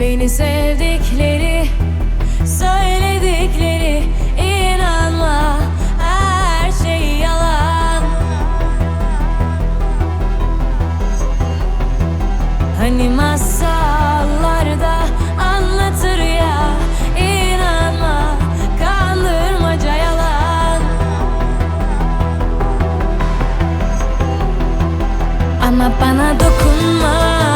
Beni sevdikleri Söyledikleri inanma Her şey yalan. Hani masallarda anlatır ya inanma kandırmaca yalan. Ama bana dokunma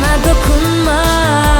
Ama bana dokunma, yaklaşma,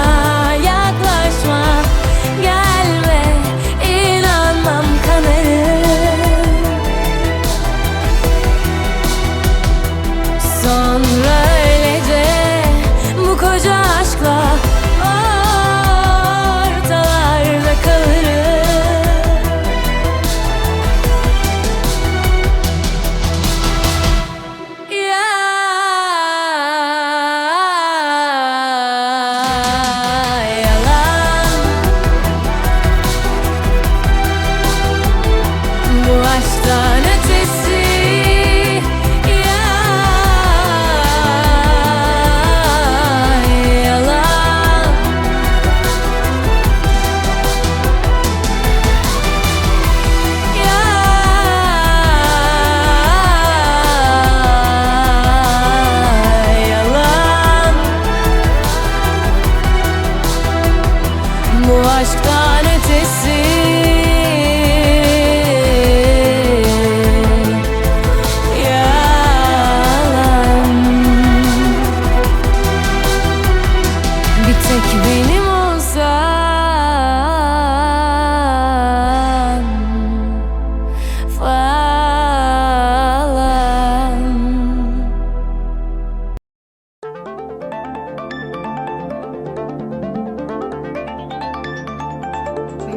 aşktan ötesi. Yalan. Bir tek benim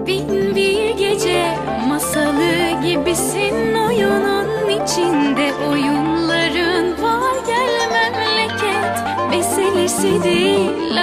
Bin bir gece masalı gibisin oyunun içinde. Oyunların var gel memleket meselesi değil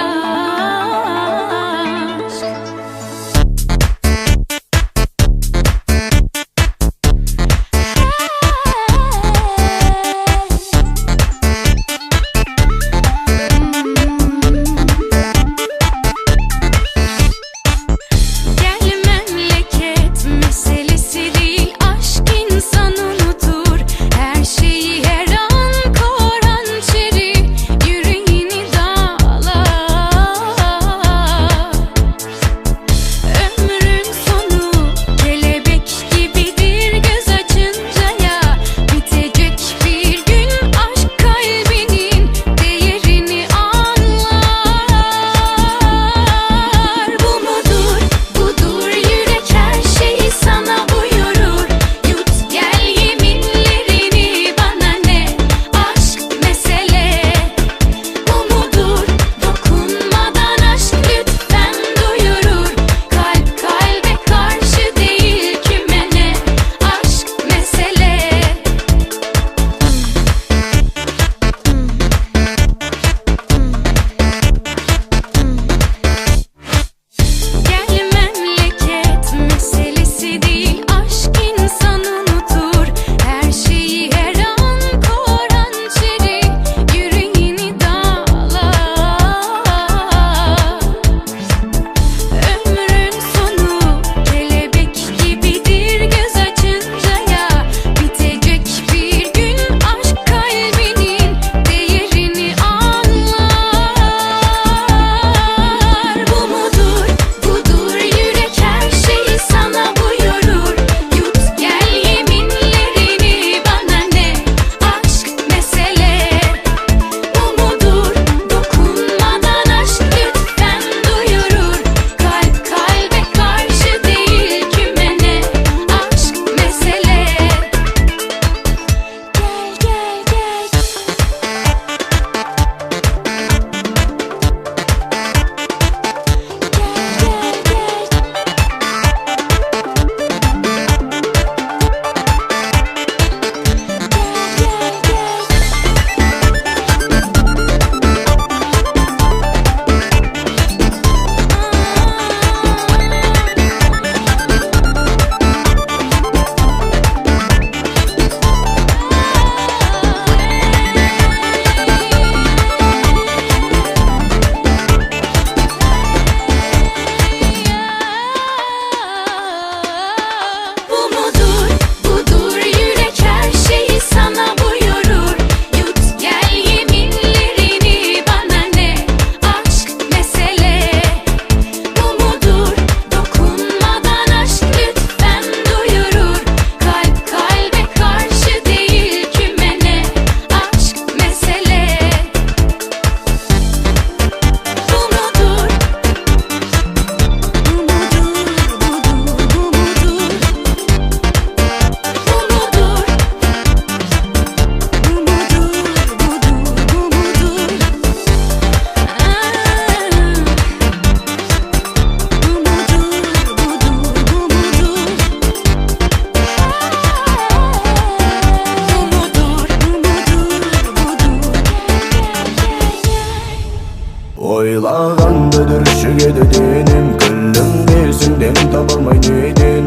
不美女的